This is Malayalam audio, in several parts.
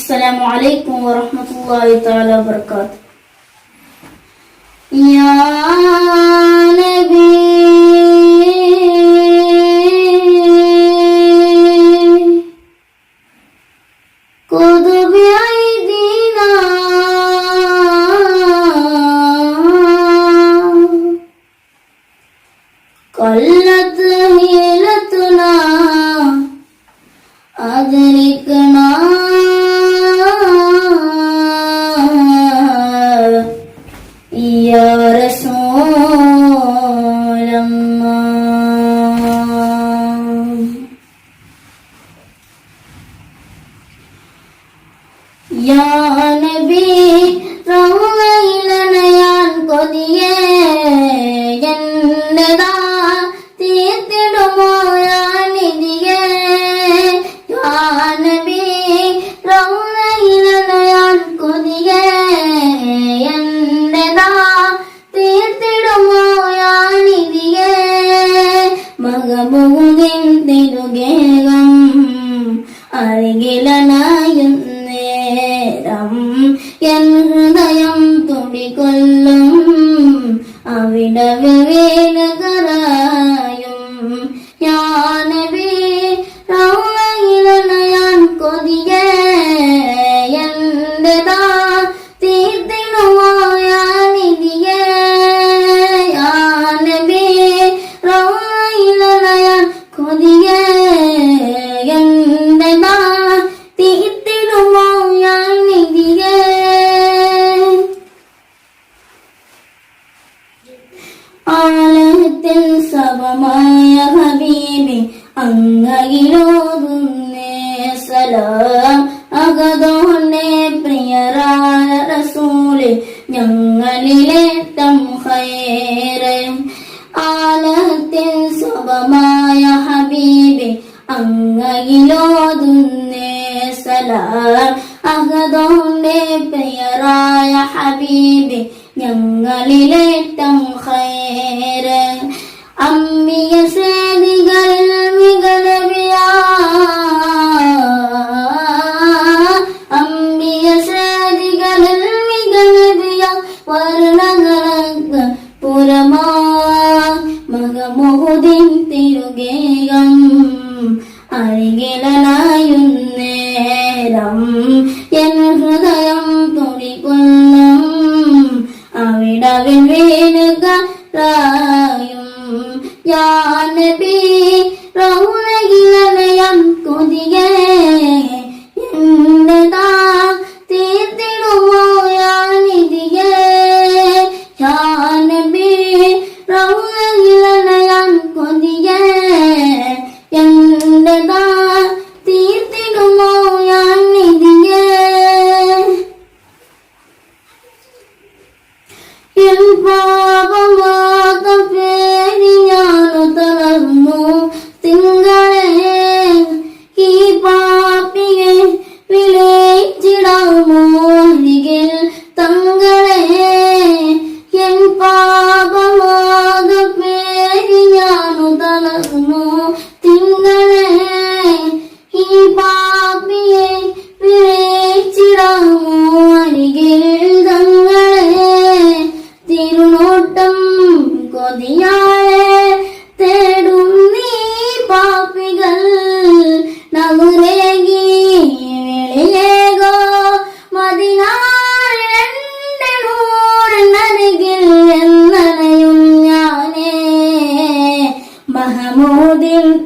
السلام عليكم ورحمة الله تعالى وبركاته. يا نبي خذ بأيدينا قلت هيلتنا أدركنا അകതോന്റെ പ്രിയരായ റസൂൽ ഞങ്ങളിലെ തംഹയേറെ ആലത്തിൽ സ്വഭമായ ഹബീബി അങ്ങയിലോതുന്നേ സലാം. അകതോന്റെ പ്രിയരായ ഹബീബി ഞങ്ങളിലെ തം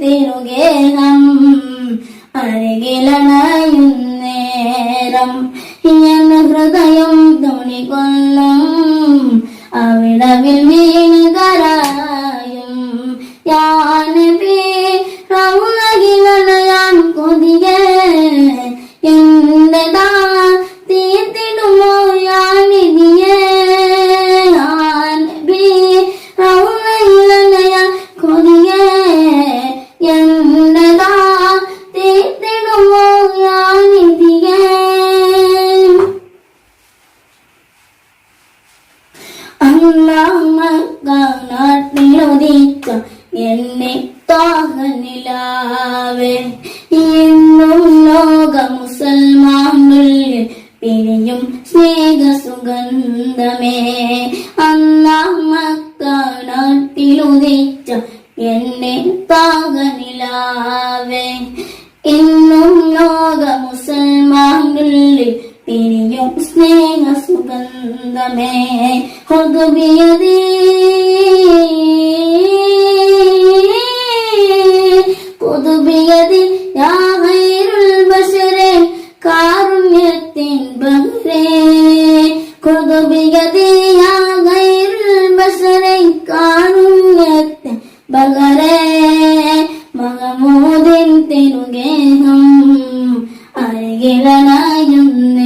തിരുഗേഹം നേരം. ഇങ്ങനെ ഹൃദയം തുണികൊള്ളും അവിടവിൽ വീ കാണാട്ടിലൊതിക്ക എന്നെ താങ്ങനിലാവേ. ഇന്നും ലോക മുസൽമാനുള്ളിൽ പിരിയും സ്നേഹസുഗന്ധമേ. അന്നാമക്കാണാട്ടിലുദിച്ച എന്നെ താങ്ങനിലാവേ. ഇന്നും ലോക മുസൽമാനുള്ളിൽ പിരിയും സ്നേഹ സുഗന്ധമേ ഹൃദയതേ പുതുപിയതിൽ യാഹൈരുൾ ബഷരെ കാരുണ്യത്തിൻ ബഹ്രേ. കൊതുപിയതേ യാഹൈരുൾ ബഷരെ കാരുണ്യത്തിൻ ബഹ്രേ. മകമോദിൻ തിരുഗേഹം അരികിലനായുന്നേ.